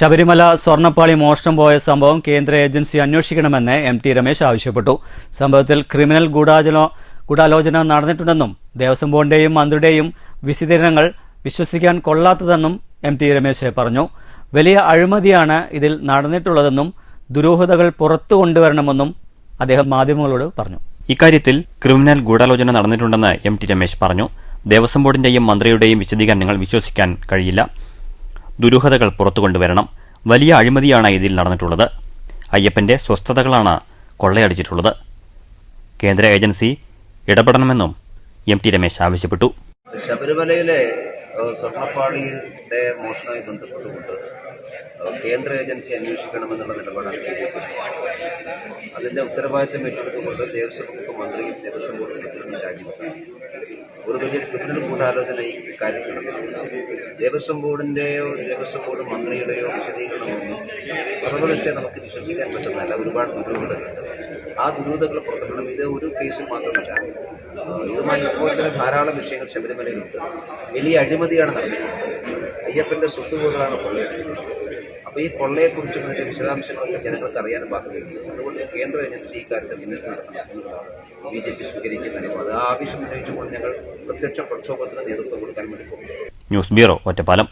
ശബരിമല സ്വർണപ്പാളി മോഷണം പോയ സംഭവം കേന്ദ്ര ഏജൻസി അന്വേഷിക്കണമെന്ന് എം ടി രമേശ് ആവശ്യപ്പെട്ടു. സംഭവത്തിൽ ക്രിമിനൽ ഗൂഢാലോചന നടന്നിട്ടുണ്ടെന്നും ദേവസ്വം ബോർഡിന്റെയും മന്ത്രിയുടെയും വിശദീകരണങ്ങൾ വിശ്വസിക്കാൻ കൊള്ളാത്തതെന്നും എം ടി രമേശ് പറഞ്ഞു. വലിയ അഴിമതിയാണ് ഇതിൽ നടന്നിട്ടുള്ളതെന്നും ദുരൂഹതകൾ പുറത്തു കൊണ്ടുവരണമെന്നും അദ്ദേഹം മാധ്യമങ്ങളോട് പറഞ്ഞു. ഇക്കാര്യത്തിൽ ക്രിമിനൽ ഗൂഢാലോചന നടന്നിട്ടുണ്ടെന്ന് എം ടി രമേശ് പറഞ്ഞു. ദേവസ്വം ബോർഡിന്റെയും മന്ത്രിയുടെയും വിശദീകരണങ്ങൾ വിശ്വസിക്കാൻ കഴിയില്ല. ദുരൂഹതകൾ പുറത്തു കൊണ്ടുവരണം വലിയ അഴിമതിയാണ് ഇതിൽ നടന്നിട്ടുള്ളത്. അയ്യപ്പന്റെ സ്വസ്ഥതകളാണ് കൊള്ളയടിച്ചിട്ടുള്ളത്. കേന്ദ്ര ഏജൻസി ഇടപെടണമെന്നും എം ടി രമേശ് ആവശ്യപ്പെട്ടു. ശബരിമലയിലെ സ്വർണപ്പാളിയുടെ മോഷണവുമായി ബന്ധപ്പെട്ടുകൊണ്ട് കേന്ദ്ര ഏജൻസി അന്വേഷിക്കണമെന്നുള്ള നിലപാടാണ് അതിന്റെ ഉത്തരവാദിത്തം ഏറ്റെടുത്തുകൊണ്ട് ദേവസ്വം മന്ത്രിയും ദേവസ്വം ബോർഡ് പ്രസിഡന്റും രാജിവെക്കണം ഒരു വലിയ ക്രിമിനൽ ഗൂഢാലോചന ഈ കാര്യത്തിൽ നടന്നിട്ടുണ്ട് ദേവസ്വം ബോർഡിന്റെയോ ദേവസ്വം ബോർഡ് മന്ത്രിയുടെയോ വിശദീകരണമൊന്നും പ്രഥമദൃഷ്ടിയെ നമുക്ക് വിശ്വസിക്കാൻ പറ്റുന്നതല്ല. ഒരുപാട് ദുരൂഹതകളുണ്ട് ആ ദുരൂഹതകൾ പുറത്തുവിടണം ഇത് ഒരു കേസിൽ മാത്രമല്ല. ഇതുമായി ഇതുപോലെ ധാരാളം വിഷയങ്ങൾ ശബരിമലയിലുണ്ട്. വലിയ അഴിമതിയാണ് നടന്നിട്ടുള്ളത്. അയ്യപ്പന്റെ സ്വത്തുവകകളാണ് കൊള്ളയടിച്ചിട്ടുള്ളത്. അപ്പോൾ ഈ കൊള്ളയെക്കുറിച്ചും അതിന്റെ വിശദാംശങ്ങളൊക്കെ ജനങ്ങൾക്ക് അറിയാൻ ബാധ്യതയുണ്ട് അതുകൊണ്ട് കേന്ദ്ര ഏജൻസി ഇക്കാര്യത്തിൽ കാര്യത്തിൽ അന്വേഷണം നടത്തണം. ബി ജെ പി സ്വീകരിച്ച നിലപാട് ആ ആവശ്യം ഉന്നയിച്ചുകൊണ്ട് ഞങ്ങൾ പ്രത്യക്ഷ പ്രക്ഷോഭത്തിന് നേതൃത്വം കൊടുക്കാൻ വേണ്ടി ന്യൂസ് ബ്യൂറോ ഒറ്റപ്പാലം.